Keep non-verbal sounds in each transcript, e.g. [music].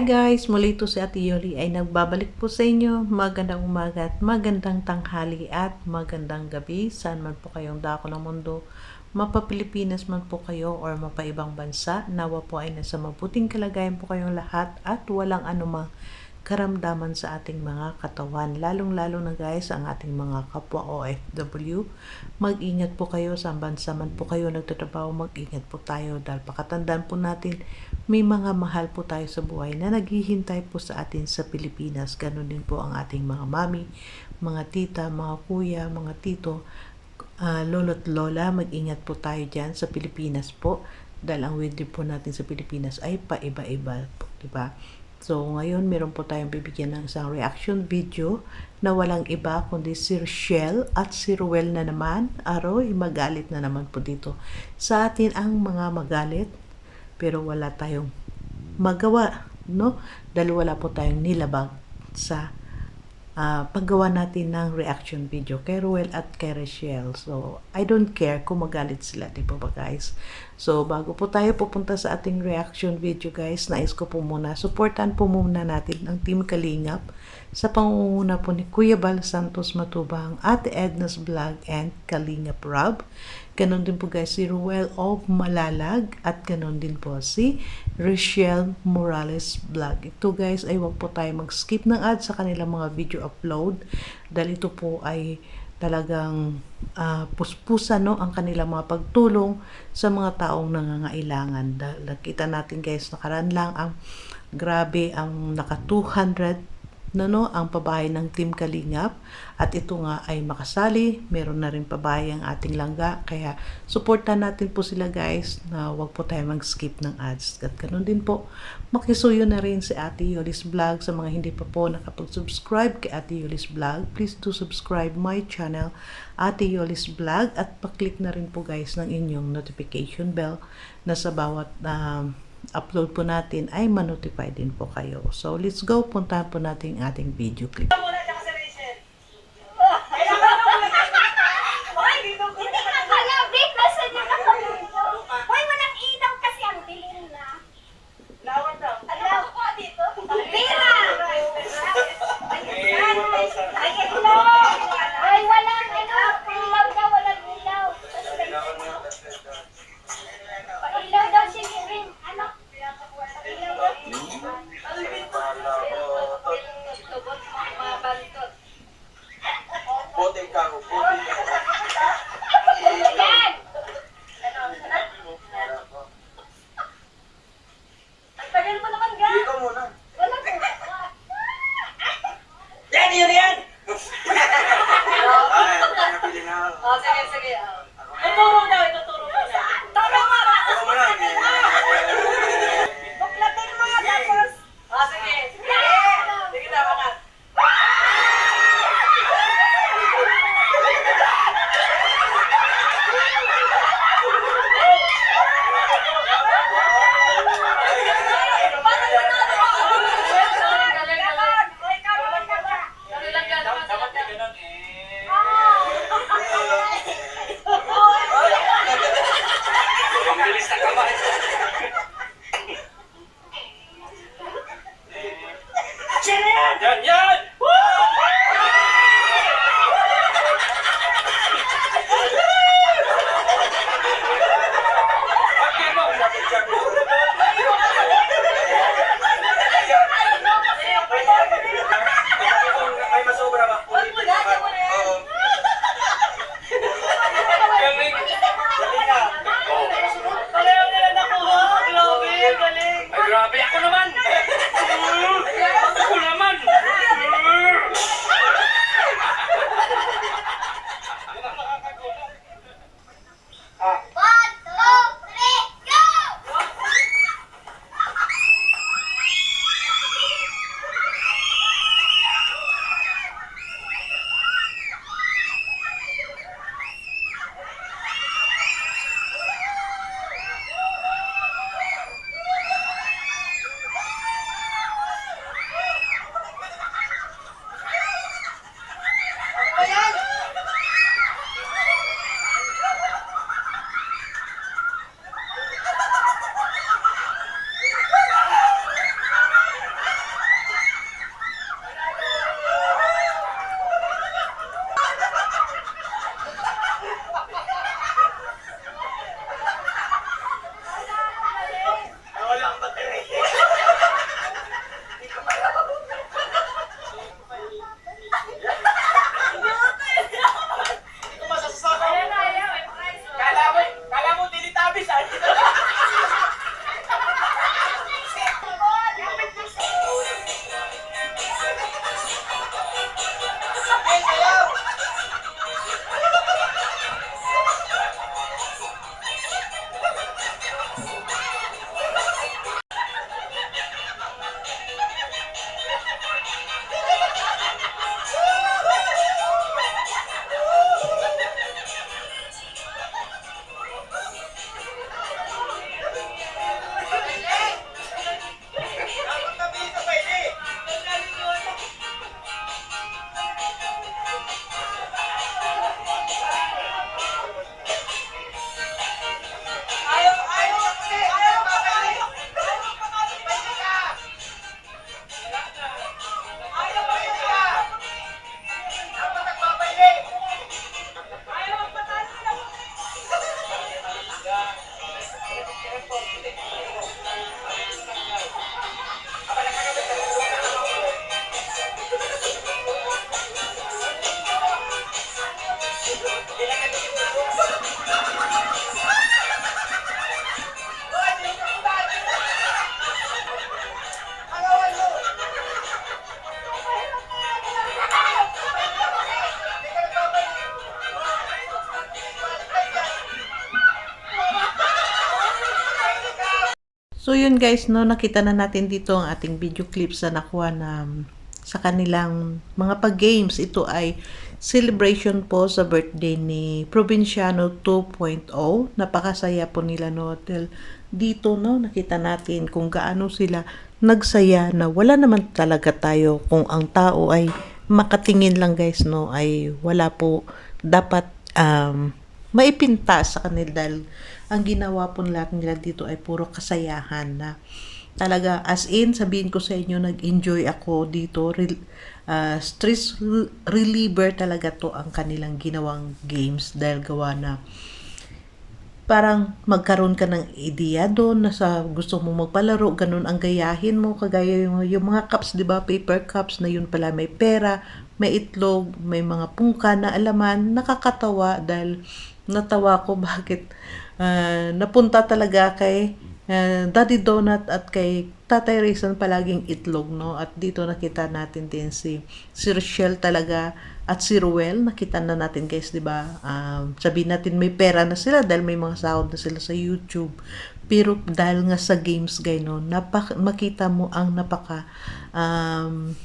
Hi guys, muli ito si Ate Yoli ay nagbabalik po sa inyo. Magandang umaga at magandang tanghali at magandang gabi. Saan man po kayong dako ng mundo, mapa Pilipinas man po kayo or mapa ibang bansa, nawa po ay nasa mabuting kalagayan po kayong lahat at walang anumang karamdaman sa ating mga katawan. Lalong-lalo na guys ang ating mga kapwa OFW. Mag-ingat po kayo sa bansa man po kayo nagtatrabaho. Mag-ingat po tayo dahil pakatandaan po natin may mga mahal po tayo sa buhay na naghihintay po sa atin sa Pilipinas. Ganon din po ang ating mga mami, mga tita, mga kuya, mga tito, uh, lolo't lola. Mag-ingat po tayo dyan sa Pilipinas po dahil ang weather po natin sa Pilipinas ay paiba-iba po, di ba? So, ngayon meron po tayong bibigyan ng isang reaction video na walang iba kundi si Rochelle at si Ruel na naman. Aroy, magalit na naman po dito. Sa atin ang mga magalit, pero wala tayong magawa, no? Dahil wala po tayong nilabag sa uh, paggawa natin ng reaction video kay Ruel at kay Rochelle. So, I don't care kung magalit sila, di ba ba guys? So, bago po tayo pupunta sa ating reaction video guys, nais ko po muna, supportan po muna natin ang Team Kalingap sa pangunguna po ni Kuya Bal Santos Matubang, Ate Edna's Vlog and Kalingap Rob. Ganon din po guys si Ruel of Malalag at ganon din po si Rochelle Morales Vlog. Ito guys ay wag po tayo mag-skip ng ads sa kanilang mga video upload dahil ito po ay talagang uh, puspusan no ang kanilang mga pagtulong sa mga taong nangangailangan. Nakita natin guys nakaraan lang ang grabe ang naka 200 na no, ang pabahay ng Team Kalingap. At ito nga ay makasali. Meron na rin pabahay ang ating langga. Kaya suportan natin po sila guys na wag po tayo mag skip ng ads. At ganun din po. Makisuyo na rin si Ate Yolis Vlog. Sa mga hindi pa po nakapag-subscribe kay Ate Yolis Vlog please do subscribe my channel Ate Yolis Vlog. At paklik na rin po guys ng inyong notification bell na sa bawat um, upload po natin ay manotify din po kayo. So, let's go. Puntahan po natin ating video clip. Yan, yan! So yun guys, no, nakita na natin dito ang ating video clips na nakuha na um, sa kanilang mga pag-games. Ito ay celebration po sa birthday ni Provinciano 2.0. Napakasaya po nila no. Dahil dito no, nakita natin kung gaano sila nagsaya na wala naman talaga tayo kung ang tao ay makatingin lang guys no ay wala po dapat um, maipinta sa kanila dahil ang ginawa po lahat nila dito ay puro kasayahan na talaga as in sabihin ko sa inyo nag-enjoy ako dito. Rel- ah, stress rel- reliever talaga to ang kanilang ginawang games dahil gawa na parang magkaroon ka ng ideya doon na sa gusto mo magpalaro, ganun ang gayahin mo, kagaya yung, yung mga cups, di ba, paper cups na yun pala may pera, may itlog, may mga pungka na alaman, nakakatawa dahil natawa ko [laughs] bakit ah, napunta talaga kay ah, Daddy Donut at kay Tatay Rizan palaging itlog, no? At dito nakita natin din si, si Rochelle talaga at si Ruel, nakita na natin guys, di ba? Um, sabihin natin may pera na sila dahil may mga sahod na sila sa YouTube. Pero dahil nga sa games, gano'n, napak- makita mo ang napaka um,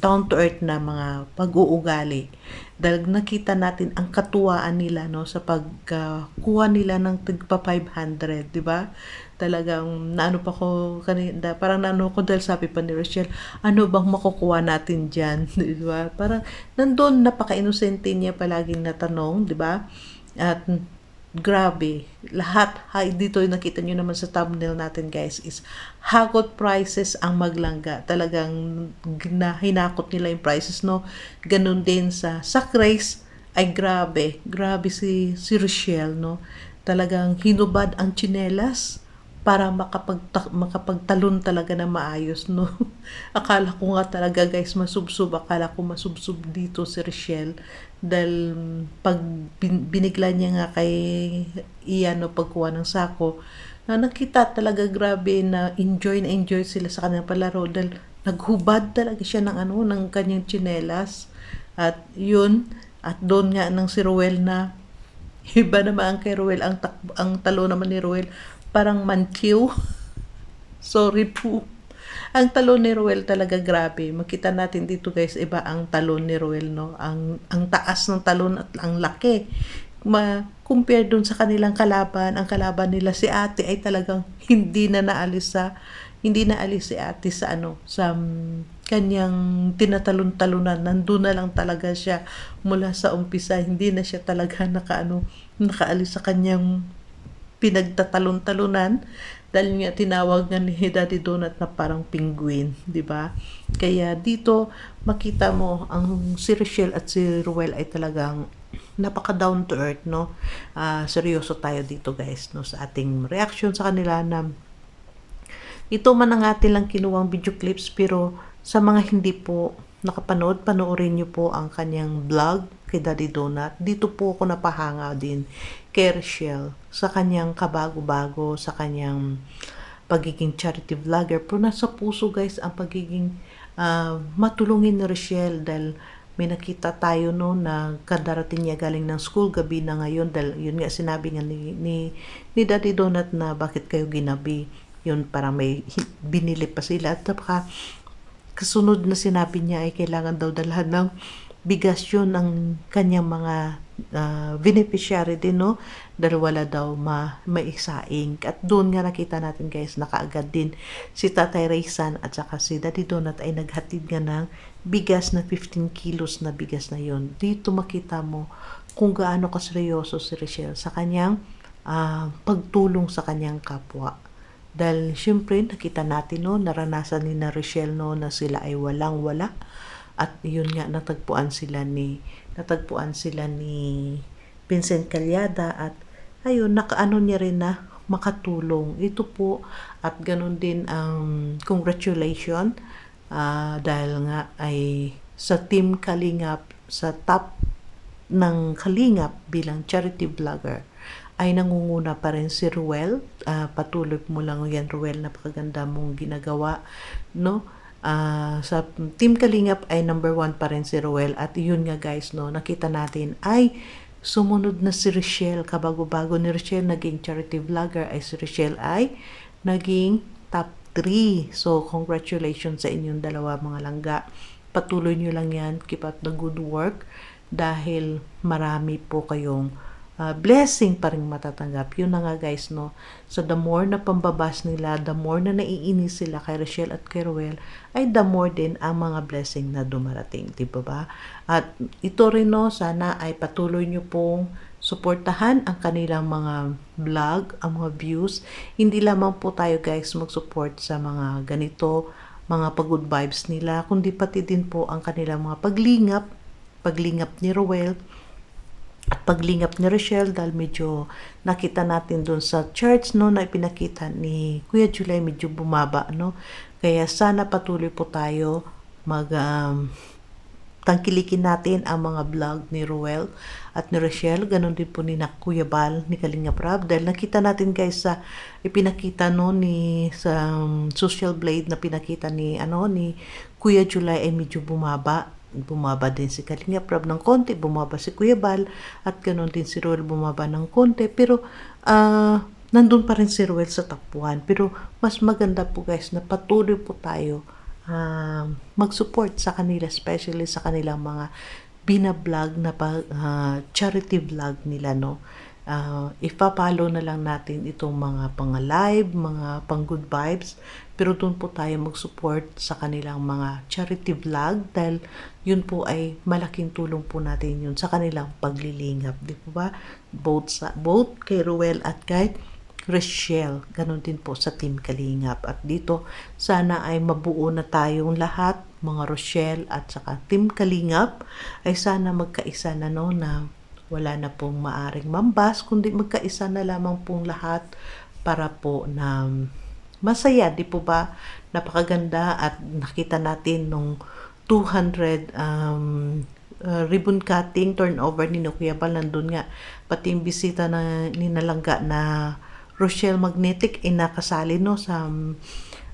down to earth na mga pag-uugali. Dahil nakita natin ang katuwaan nila no sa pagkuha nila ng tigpa 500, 'di ba? Talagang naano pa ko kanina, parang naano ko dahil sabi pa ni Rochelle, ano bang makukuha natin diyan, [laughs] 'di ba? Parang nandoon napaka-inosente niya palaging natanong, 'di ba? At grabe, lahat hay dito yung nakita nyo naman sa thumbnail natin guys is hagot prices ang maglangga. Talagang na, hinakot nila yung prices no. Ganun din sa sa race ay grabe. Grabe si si Rochelle no. Talagang hinubad ang tsinelas para makapag makapagtalon talaga na maayos no. [laughs] akala ko nga talaga guys masubsob, akala ko masubsob dito si Rochelle dahil pag bin- binigla niya nga kay Ian no pagkuha ng sako na nakita talaga grabe na enjoy na enjoy sila sa kanyang palaro. Dahil naghubad talaga siya ng ano ng kanyang tsinelas. At yun at doon nga ng si Ruel na [laughs] iba naman kay Ruel ang, tak- ang talo naman ni Ruel parang mankiw sorry po ang talon ni Ruel talaga grabe. Makita natin dito guys, iba ang talon ni Ruel, no? Ang, ang taas ng talon at ang laki. Ma, compare dun sa kanilang kalaban, ang kalaban nila si ate ay talagang hindi na naalis sa, hindi na alis si ate sa ano, sa mm, kanyang tinatalon-talunan. Nandun na lang talaga siya mula sa umpisa. Hindi na siya talaga nakaano, nakaalis sa kanyang pinagtatalon-talunan dahil nga tinawag nga ni Daddy Donut na parang penguin, di ba? Kaya dito makita mo ang si Rochelle at si Ruel ay talagang napaka down to earth, no? Ah, seryoso tayo dito, guys, no, sa ating reaction sa kanila na ito man ang atin lang kinuwang video clips pero sa mga hindi po nakapanood, panoorin niyo po ang kanyang vlog kay Daddy Donut. Dito po ako napahanga din Rochelle sa kanyang kabago-bago, sa kanyang pagiging charity vlogger. Pero nasa puso guys ang pagiging ah, matulungin ni Rochelle dahil may nakita tayo no na kadarating niya galing ng school gabi na ngayon dahil yun nga sinabi nga ni, ni, ni Daddy Donut na bakit kayo ginabi yun parang may binili pa sila at saka kasunod na sinabi niya ay kailangan daw dalhan ng bigas yun ng kanyang mga ah, beneficiary din no? Dahil wala daw ma maisaing. At doon nga nakita natin guys nakaagad din si Tatay Raysan at saka si Daddy Donut ay naghatid nga ng bigas na 15 kilos na bigas na yon dito makita mo kung gaano kaseryoso si Rochelle sa kanyang ah, pagtulong sa kanyang kapwa. Dahil syempre nakita natin no, naranasan ni na Rochelle no na sila ay walang wala at yun nga natagpuan sila ni natagpuan sila ni Vincent Calyada at ayun nakaano niya rin na makatulong ito po at ganun din ang congratulation ah, dahil nga ay sa team Kalingap sa top ng Kalingap bilang charity vlogger ay nangunguna pa rin si Ruel. Ah, patuloy mo lang yan, Ruel. Napakaganda mong ginagawa. No? Ah, sa Team Kalingap ay number one pa rin si Ruel. At yun nga guys, no, nakita natin ay sumunod na si Rochelle. Kabago-bago ni Rochelle naging charity vlogger ay si Rochelle ay naging top 3. So, congratulations sa inyong dalawa mga langga. Patuloy nyo lang yan. Keep up the good work dahil marami po kayong uh, blessing pa rin matatanggap. Yun na nga guys, no? So, the more na pambabas nila, the more na naiinis sila kay Rochelle at kay Ruel, ay the more din ang mga blessing na dumarating. Di ba ba? At ito rin, no, sana ay patuloy nyo pong suportahan ang kanilang mga vlog, ang mga views. Hindi lamang po tayo guys mag-support sa mga ganito, mga pag-good vibes nila, kundi pati din po ang kanilang mga paglingap, paglingap ni Ruel, at paglingap ni Rochelle dahil medyo nakita natin doon sa church no na ipinakita ni Kuya July medyo bumaba no. Kaya sana patuloy po tayo mag um, tangkilikin natin ang mga vlog ni Ruel at ni Rochelle, ganun din po ni na Kuya Bal, ni Kalinga Prab, dahil nakita natin guys sa ipinakita no ni sa um, social blade na pinakita ni ano ni Kuya July ay medyo bumaba bumaba din si Kalinga Prab ng konti, bumaba si Kuya Bal at ganun din si Ruel bumaba ng konti. Pero ah nandun pa rin si Ruel sa top 1 pero mas maganda po guys na patuloy po tayo um, mag-support sa kanila, especially sa kanilang mga binablog na ah, charity vlog nila, no? Uh, ipapalo na lang natin itong mga pang live, mga pang good vibes, pero doon po tayo mag-support sa kanilang mga charity vlog dahil yun po ay malaking tulong po natin yun sa kanilang paglilingap, di po ba? Both, sa, both kay Ruel at kay Rochelle. Ganon din po sa Team Kalingap. At dito, sana ay mabuo na tayong lahat, mga Rochelle at saka Team Kalingap, ay sana magkaisa na no na wala na pong maaring mambas, kundi magkaisa na lamang pong lahat para po na masaya, di po ba? Napakaganda at nakita natin nung 200 um, uh, ribbon cutting turnover ni Kuya Bal nandun nga. Pati yung bisita na ninalangga na Rochelle Magnetic ay nakasali no sa um,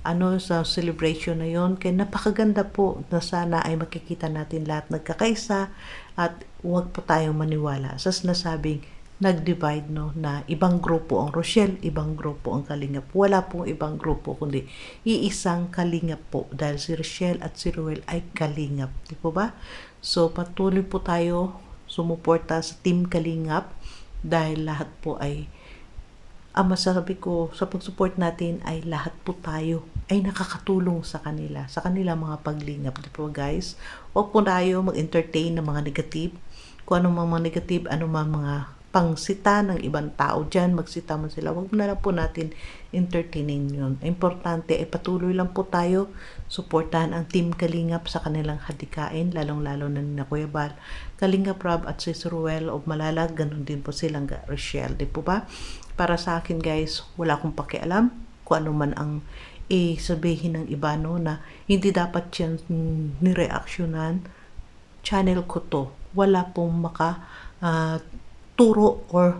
ano sa celebration na yon kaya napakaganda po na sana ay makikita natin lahat nagkakaisa at huwag po tayong maniwala. Sa sinasabing nag-divide no na ibang grupo ang Rochelle, ibang grupo ang Kalingap. Wala pong ibang grupo kundi iisang Kalingap po dahil si Rochelle at si Ruel ay Kalingap. Di po ba? So patuloy po tayo sumuporta sa Team Kalingap dahil lahat po ay ang masasabi ko sa pag-support natin ay lahat po tayo ay nakakatulong sa kanila, sa kanila mga paglingap. Di po guys? Huwag po tayo mag-entertain ng mga negative. Kung ano mga negative, ano mga mga pangsita ng ibang tao dyan, magsita man sila, wag na lang po natin entertainin yun. Importante ay patuloy lang po tayo, suportahan ang Team Kalingap sa kanilang hadikain, lalong-lalo na ni Kuya Bal, Kalingap Rob at si Ruel of Malalag, ganun din po silang Rochelle, di po ba? Para sa akin guys, wala akong pakialam kung ano man ang i-sabihin ng iba no, na hindi dapat yan nireaksyonan. Channel ko to. Wala pong maka ah, turo or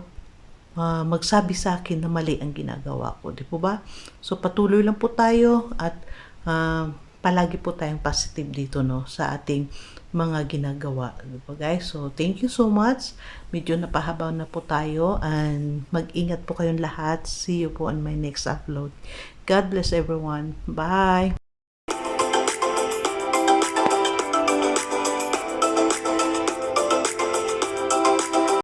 ah, magsabi sa akin na mali ang ginagawa ko. Di po ba? So patuloy lang po tayo at ah, palagi po tayong positive dito no sa ating mga ginagawa. Di ba guys? So thank you so much. Medyo napahabaw na po tayo and mag-ingat po kayong lahat. See you po on my next upload. God bless everyone. Bye!